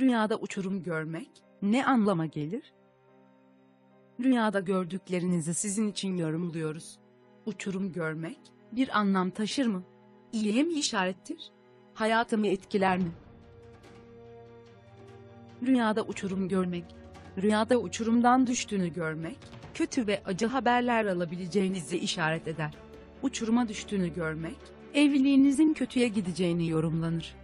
Rüyada uçurum görmek ne anlama gelir? Rüyada gördüklerinizi sizin için yorumluyoruz. Uçurum görmek bir anlam taşır mı? İyiye mi işarettir? Hayatımı etkiler mi? Rüyada uçurum görmek, rüyada uçurumdan düştüğünü görmek, kötü ve acı haberler alabileceğinizi işaret eder. Uçuruma düştüğünü görmek, evliliğinizin kötüye gideceğini yorumlanır.